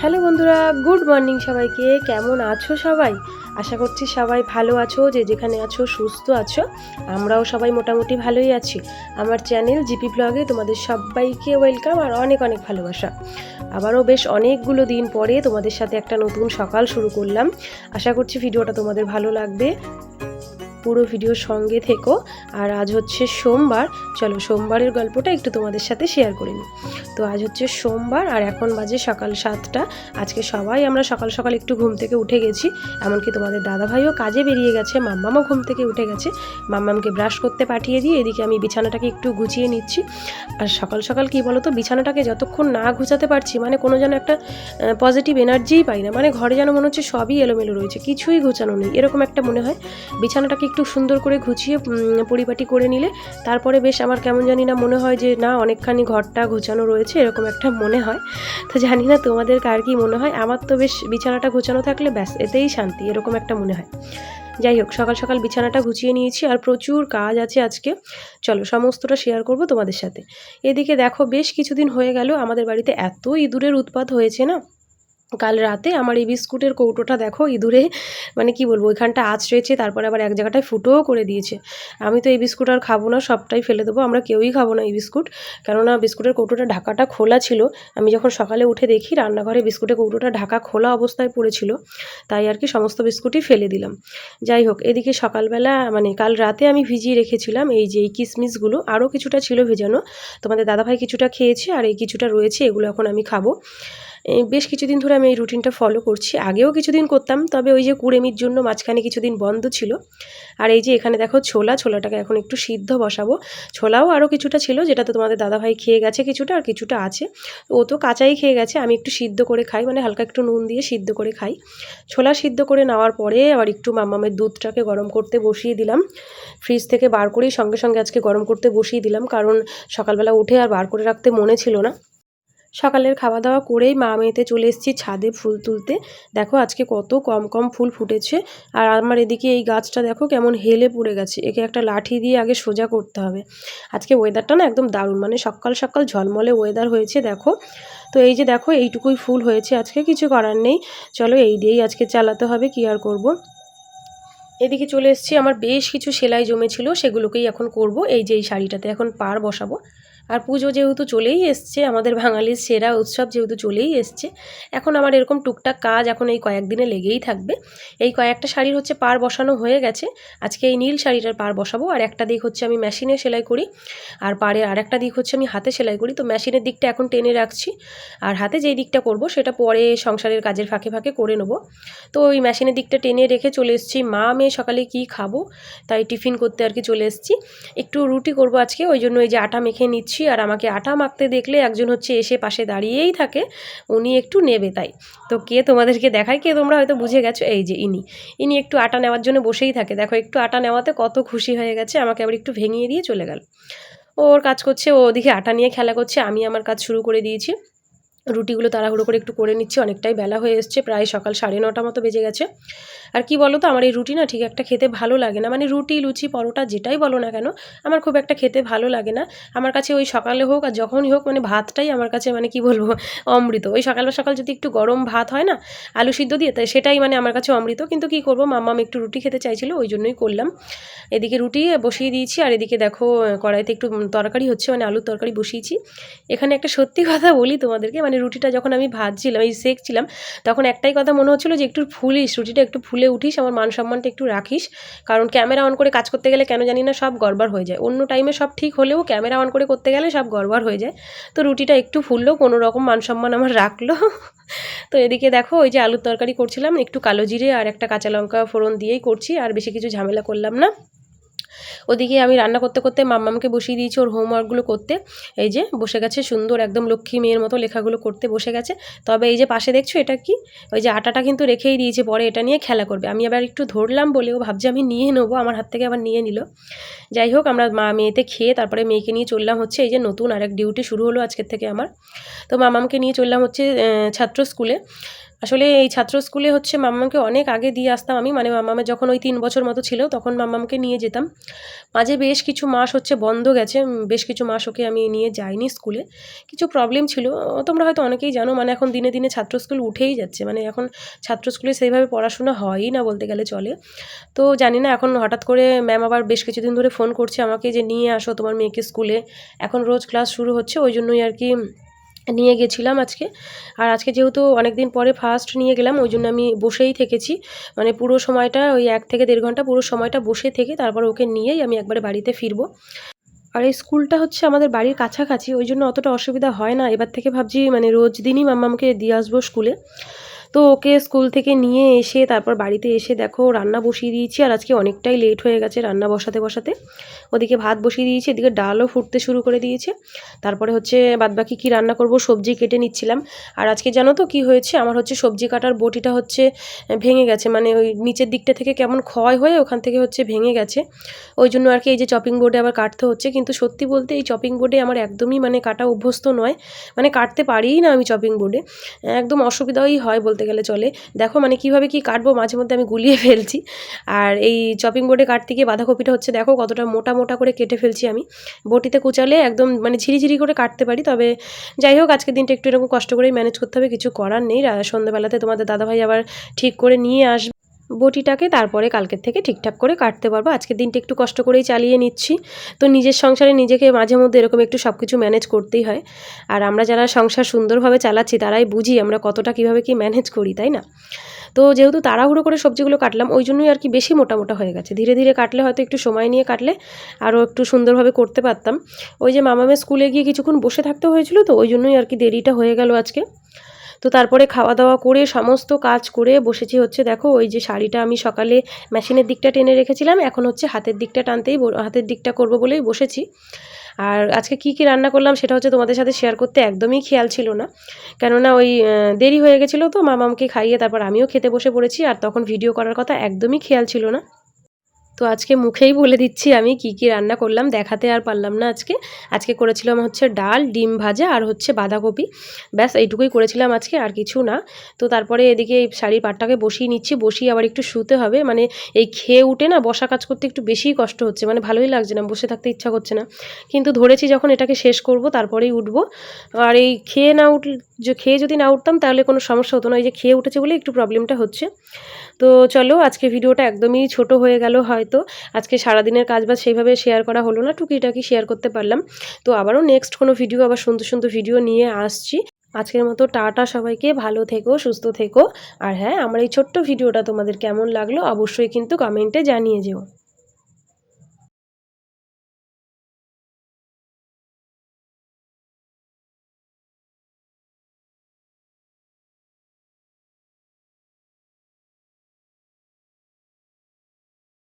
Hello বন্ধুরা, good morning সবাইকে। কেমন আছো সবাই? আশা করছি সবাই ভালো আছো, যে যেখানে আছো সুস্থ আছো। আমরাও সবাই মোটামুটি ভালোই আছি। আমার চ্যানেল জিপি ব্লগে তোমাদের সবাইকে ওয়েলকাম আর অনেক অনেক ভালোবাসা। আবারও বেশ অনেকগুলো দিন পরে তোমাদের সাথে একটা নতুন সকাল শুরু করলাম। আশা করছি ভিডিওটা তোমাদের ভালো লাগবে। পুরো ভিডিওর সঙ্গে থেকো। আর আজ হচ্ছে সোমবার। চলো সোমবারের গল্পটা একটু তোমাদের সাথে শেয়ার করে নিই। তো আজ হচ্ছে সোমবার আর এখন বাজে সকাল সাতটা। আজকে সবাই আমরা সকাল সকাল একটু ঘুম থেকে উঠে গেছি। এমনকি তোমাদের দাদাভাইও কাজে বেরিয়ে গেছে, মাম্মামও ঘুম থেকে উঠে গেছে। মাম্মামকে ব্রাশ করতে পাঠিয়ে দিয়ে এদিকে আমি বিছানাটাকে একটু গুছিয়ে নিচ্ছি। আর সকাল সকাল কি বলো তো বিছানাটাকে যতক্ষণ না গুছাতে পারছি মানে কোনো যেন একটা পজিটিভ এনার্জিই পাই না। মানে ঘরে যেন মনে হচ্ছে সবই এলোমেলো রয়েছে, কিছুই গোছানো নেই। এরকম একটা মনে হয়। বিছানাটাকে একটু সুন্দর করে গুছিয়ে পরিপাটি করে নিলে তারপরে বেশ আমার কেমন জানি না মনে হয় যে, না, অনেকখানি ঘরটা গোছানো রয়েছে, এরকম একটা মনে হয়। তো জানি না তোমাদের কার কি মনে হয়, আমার তো বেশ বিছানাটা গোছানো থাকলে ব্যাস, এতেই শান্তি, এরকম একটা মনে হয়। যাই হোক, সকাল সকাল বিছানাটা গুছিয়ে নিয়েছি আর প্রচুর কাজ আছে আজকে। চলো, সমস্তটা শেয়ার করব তোমাদের সাথে। এদিকে দেখো, বেশ কিছুদিন হয়ে গেল, আমাদের বাড়িতে এত ইঁদুরের উৎপাত হয়েছে না? কাল রাতে আমার এই বিস্কুটের কৌটোটা দেখো ইঁদুরে মানে কি বলব, ওইখানটা আঁচ রয়েছে তারপরে আবার এক জায়গাটায় ফুটোও করে দিয়েছে। আমি তো এই বিস্কুট আর খাব না, সবটাই ফেলে দেবো, আমরা কেউই খাব না এই বিস্কুট। কেননা বিস্কুটের কৌটোটা ঢাকাটা খোলা ছিল, আমি যখন সকালে উঠে দেখি রান্নাঘরে বিস্কুটের কৌটোটা ঢাকা খোলা অবস্থায় পড়েছিল, তাই আর কি সমস্ত বিস্কুটই ফেলে দিলাম। যাই হোক, এদিকে সকালবেলা মানে কাল রাতে আমি ভিজিয়ে রেখেছিলাম, এই যে এই কিশমিশগুলো আরও কিছুটা ছিল ভেজানো। তোমাদের দাদাভাই কিছুটা খেয়েছে, আর এই কিছুটা রয়েছে, এগুলো এখন আমি খাব। বেশ কিছুদিন ধরে আমি এই রুটিনটা ফলো করছি। আগেও কিছুদিন করতাম, তবে ওই যে কুড়েমির জন্য মাঝখানে কিছুদিন বন্ধ ছিল। আর এই যে এখানে দেখো ছোলা, ছোলাটাকে এখন একটু সিদ্ধ বসাবো। ছোলাও আরও কিছুটা ছিল, যেটা তো তোমাদের দাদাভাই খেয়ে গেছে কিছুটা আর কিছুটা আছে। ও তো কাঁচাই খেয়ে গেছে, আমি একটু সিদ্ধ করে খাই মানে হালকা একটু নুন দিয়ে সিদ্ধ করে খাই। ছোলা সিদ্ধ করে নেওয়ার পরে আবার একটু মামামের দুধটাকে গরম করতে বসিয়ে দিলাম। ফ্রিজ থেকে বার করেই সঙ্গে সঙ্গে আজকে গরম করতে বসিয়ে দিলাম, কারণ সকালবেলা উঠে আর বার করে রাখতে মনে ছিল না। সকালের খাওয়া দাওয়া করেই মা মেয়েতে চলে এসেছি ছাদে ফুল তুলতে। দেখো আজকে কত কম কম ফুল ফুটেছে। আর আমার এদিকে এই গাছটা দেখো কেমন হেলে পড়ে গেছে। একে একটা লাঠি দিয়ে আগে সোজা করতে হবে। আজকে ওয়েদারটা না একদম দারুণ। মানে সকাল সকাল ঝলমলে ওয়েদার হয়েছে, দেখো। তো এই যে দেখো এইটুকুই ফুল হয়েছে আজকে, কিছু করার নেই। চলো এই দিয়েই আজকে চালাতে হবে, কি আর করব। এদিকে চলে এসেছি, আমার বেশ কিছু সেলাই জমেছিল, সেগুলোকেই এখন করব। এই যে এই শাড়িটাতে এখন পার বসাবো। আর পুজো যেহেতু চলেই এসছে, আমাদের বাঙালির সেরা উৎসব যেহেতু চলেই এসছে, এখন আমার এরকম টুকটাক কাজ এখন এই কয়েকদিনে লেগেই থাকবে। এই কয়েকটা শাড়ির হচ্ছে পার বসানো হয়ে গেছে, আজকে এই নীল শাড়িটার পার বসাবো, আর একটা দিক হচ্ছে আমি মেশিনে সেলাই করি, আর পাড়ের আর একটা দিক হচ্ছে আমি হাতে সেলাই করি, তো মেশিনের দিকটা এখন টেনে রাখছি, আর হাতে যেই দিকটা করব সেটা পরে সংসারের কাজের ফাঁকে ফাঁকে করে নেব। তো ওই মেশিনের দিকটা টেনে রেখে চলে এসেছি, মা মেয়ে সকালে কি খাব, তাই টিফিন করতে আর কি চলে এসেছি, একটু রুটি করব আজকে, ওই জন্য এই যে আটা মেখে নিচ্ছি আর আমাকে আটা মাখতে দেখলে একজন হচ্ছে এসে পাশে দাঁড়িয়েই থাকে, উনি একটু নেবে তাই। তো কে তোমাদেরকে দেখায়, কে তোমরা হয়তো বুঝে গেছো, এই যে ইনি। ইনি একটু আটা নেওয়ার জন্য বসেই থাকে। দেখো, একটু আটা নেওয়াতে কত খুশি হয়ে গেছে, আমাকে আবার একটু ভেঙিয়ে দিয়ে চলে গেল। ওর কাজ করছে, ও ওদিকে আটা নিয়ে খেলা করছে, আমি আমার কাজ শুরু করে দিয়েছি। রুটিগুলো তাড়াহুড়ো করে একটু করে নিচ্ছি, অনেকটাই বেলা হয়ে এসছে, প্রায় সকাল সাড়ে নটা মতো বেজে গেছে। আর কি বলো তো, আমার এই রুটি না ঠিক একটা খেতে ভালো লাগে না। মানে রুটি, লুচি, পরোটা যেটাই বলো না কেন, আমার খুব একটা খেতে ভালো লাগে না। আমার কাছে ওই সকালে হোক আর যখনই হোক মানে ভাতটাই আমার কাছে মানে কি বলব, অমৃত। ওই সকাল সকাল যদি একটু গরম ভাত হয় না, আলু সিদ্ধ দিয়ে, তাই সেটাই মানে আমার কাছে অমৃত। কিন্তু কি করব, মাম্মাম একটু রুটি খেতে চাইছিল, ওই জন্যই করলাম। এদিকে রুটি বসিয়ে দিয়েছি, আর এদিকে দেখো, কড়াইতে একটু তরকারি হচ্ছে মানে আলুর তরকারি বসিয়েছি। এখানে একটা সত্যি কথা বলি তোমাদেরকে মানে রুটিটা যখন আমি ভাজছিলাম, এই সেকছিলাম, তখন একটাই কথা মনে হচ্ছিল যে একটু ফুলিস রুটিটা একটু ফুলে উঠিস, আমার মান সম্মানটা একটু রাখিস। কারণ ক্যামেরা অন করে কাজ করতে গেলে কেন জানি না সব গড়বড় হয়ে যায়। অন্য টাইমে সব ঠিক হলেও ক্যামেরা অন করে করতে গেলে সব গড়বড় হয়ে যায়। তো রুটিটা একটু ফুললো, কোনো রকম মান সম্মান আমার রাখল। তো এদিকে দেখো, ওই যে আলুর তরকারি করছিলাম, একটু কালো জিরে আর একটা কাঁচা লঙ্কা ফোড়ন দিয়েই করছি, আর বেশি কিছু ঝামেলা করলাম না। ওদিকে আমি রান্না করতে করতে মাম্মামকে বসিয়ে দিয়েছি ওর হোমওয়ার্কগুলো করতে। এই যে বসে গেছে সুন্দর একদম লক্ষ্মী মেয়ের মতো লেখাগুলো করতে বসে গেছে। তবে এই যে পাশে দেখছ এটা কি? ওই যে আটাটা কিন্তু রেখেই দিয়েছে, পরে এটা নিয়ে খেলা করবে। আমি আবার একটু ধরলাম বলে ও ভাবছে আমি নিয়ে নেব, আমার হাত থেকে আবার নিয়ে নিল। যাই হোক, আমরা মা মেয়েতে খেয়ে তারপরে মেয়েকে নিয়ে চললাম হচ্ছে এই যে নতুন আরেক ডিউটি শুরু হলো আজকের থেকে আমার। তো মামামকে নিয়ে চললাম হচ্ছে ছাত্র স্কুলে আসলে এই ছাত্র স্কুলে হচ্ছে মাম্মামকে অনেক আগে দিয়ে আসতাম আমি। মানে মাম্মামের যখন ওই তিন বছর মতো ছিল, তখন মাম্মামকে নিয়ে যেতাম। মাঝে বেশ কিছু মাস হচ্ছে বন্ধ গেছে। বেশ কিছু মাস ওকে আমি নিয়ে যাইনি স্কুলে কিছু প্রবলেম ছিল। তোমরা হয়তো অনেকেই জানো মানে এখন দিনে দিনে ছাত্র স্কুল উঠেই যাচ্ছে। মানে এখন ছাত্র স্কুলে সেইভাবে পড়াশোনা হয়ই না বলতে গেলে চলে। তো জানি না, এখন হঠাৎ করে ম্যাম আবার বেশ কিছুদিন ধরে ফোন করছে আমাকে যে, নিয়ে আসো তোমার মেয়েকে স্কুলে এখন রোজ ক্লাস শুরু হচ্ছে, ওই জন্যই আর কি নিয়ে গেছিলাম আজকে। আর আজকে যেহেতু অনেক দিন পরে ফার্স্ট নিয়ে গেলাম, ওই জন্য আমি বসেই থেকেছি। মানে পুরো সময়টা, ওই এক থেকে দেড় ঘণ্টা পুরো সময়টা বসে থেকে তারপর ওকে নিয়েই আমি একবারে বাড়িতে ফিরবো। আর এই স্কুলটা হচ্ছে আমাদের বাড়ির কাছাকাছি, ওই জন্য অতটা অসুবিধা হয় না। এবার থেকে ভাবছি মানে রোজ দিনই মাম্মামকে দিয়ে আসব স্কুলে। তো ওকে স্কুল থেকে নিয়ে এসে তারপর বাড়িতে এসে দেখো রান্না বসিয়ে দিয়েছি আর আজকে অনেকটাই লেট হয়ে গেছে রান্না বসাতে বসাতে। ওদিকে ভাত বসিয়ে দিয়েছি, এদিকে ডালও ফুটতে শুরু করে দিয়েছে। তারপরে হচ্ছে বাদবাকি কি রান্না করব সবজি কেটে নিচ্ছিলাম। আর আজকে জানো তো কি হয়েছে? আমার হচ্ছে সবজি কাটার বটিটা হচ্ছে ভেঙে গেছে মানে ওই নিচের দিকটা থেকে কেমন ক্ষয় হয়ে ওখান থেকে হচ্ছে ভেঙে গেছে। ওই জন্য আর কি এই যে চপিং বোর্ডে আবার কাটতে হচ্ছে। কিন্তু সত্যি বলতে এই চপিং বোর্ডে আমার একদমই মানে কাটা অভ্যস্ত নয়। মানে কাটতে পারিই না আমি চপিং বোর্ডে একদম অসুবিধাই হয় বলতে গেলে চলে। দেখো মানে কীভাবে কি কাটবো মাঝে মধ্যে আমি গুলিয়ে ফেলছি। আর এই চপিং বোর্ডে কাটতে গিয়ে বাঁধাকপিটা হচ্ছে দেখো কতটা মোটা মোটা করে কেটে ফেলছি আমি। বটিতে কুচালে একদম মানে ঝিরিঝিরি করে কাটতে পারি। তবে যাই হোক, আজকের দিনটা একটু এরকম কষ্ট করেই ম্যানেজ করতে হবে। কিছু করার নেই। সন্ধ্যাবেলাতে তোমাদের দাদাভাই আবার ঠিক করে নিয়ে আসবে। বটিটাকে তারপরে কালকের থেকে ঠিকঠাক করে কাটতে পারব। আজকের দিনটা একটু কষ্ট করেই চালিয়ে নিচ্ছি। তো নিজের সংসারে নিজেকে মাঝে মধ্যে এরকম একটু সব কিছু ম্যানেজ করতেই হয়। আর আমরা যারা সংসার সুন্দরভাবে চালাচ্ছি, তারাই বুঝি আমরা কতটা কীভাবে কি ম্যানেজ করি, তাই না? তো যেহেতু তাড়াহুড়ো করে সবজিগুলো কাটলাম, ওই জন্যই আর কি বেশি মোটা মোটা হয়ে গেছে। ধীরে ধীরে কাটলে হয়তো একটু সময় নিয়ে কাটলে আরও একটু সুন্দরভাবে করতে পারতাম। ওই যে মামামের স্কুলে গিয়ে কিছুক্ষণ বসে থাকতে হয়েছিল তো, ওই জন্যই আর কি দেরিটা হয়ে গেল আজকে। তো তারপরে খাওয়া দাওয়া করে সমস্ত কাজ করে বসেছি হচ্ছে, দেখো, ওই যে শাড়িটা আমি সকালে মেশিনের দিকটা টেনে রেখেছিলাম, এখন হচ্ছে হাতের দিকটা টানতেই হাতের দিকটা করব বলেই বসেছি। আর আজকে কি কি রান্না করলাম সেটা হচ্ছে তোমাদের সাথে শেয়ার করতে একদমই খেয়াল ছিল না। কেননা ওই দেরি হয়ে গেছিল তো মামামকে খাইয়ে তারপর আমিও খেতে বসে পড়েছি, আর তখন ভিডিও করার কথা একদমই খেয়াল ছিল না। তো আজকে মুখেই বলে দিচ্ছি, আমি কি কি রান্না করলাম, দেখাতে আর পারলাম না আজকে। আজকে করেছিলাম হচ্ছে ডাল, ডিম ভাজা আর হচ্ছে বাঁধাকপি। ব্যাস, এইটুকুই করেছিলাম আজকে, আর কিছু না। তো তারপরে এদিকে এই শাড়ির পাটটাকে বসিয়ে নিচ্ছি, বসিয়ে আবার একটু শুতে হবে। মানে এই খেয়ে উঠে না বসা কাজ করতে একটু বেশিই কষ্ট হচ্ছে মানে ভালোই লাগছে না, বসে থাকতে ইচ্ছা করছে না। কিন্তু ধরেছি যখন এটাকে শেষ করব, তারপরেই উঠবো। আর এই খেয়ে না উঠ খেয়ে যদি না উঠতাম তাহলে কোনো সমস্যা হতো না, এই যে খেয়ে উঠেছে বলে একটু প্রবলেমটা হচ্ছে। তো চলো আজকে ভিডিওটা একদমই ছোট হয়ে গেল হয়তো। আজকে সারাদিনের কাজ বাজ সেইভাবে শেয়ার করা হলো না, টুকিটাকি শেয়ার করতে পারলাম। তো আবারও নেক্সট কোনো ভিডিও আবার সুন্দর সুন্দর ভিডিও নিয়ে আসছি। আজকের মতো টাটা সবাইকে, ভালো থেকো, সুস্থ থেকো। আর হ্যাঁ আমার এই ছোট্ট ভিডিওটা তোমাদের কেমন লাগল অবশ্যই কিন্তু কমেন্টে জানিয়ে যেও।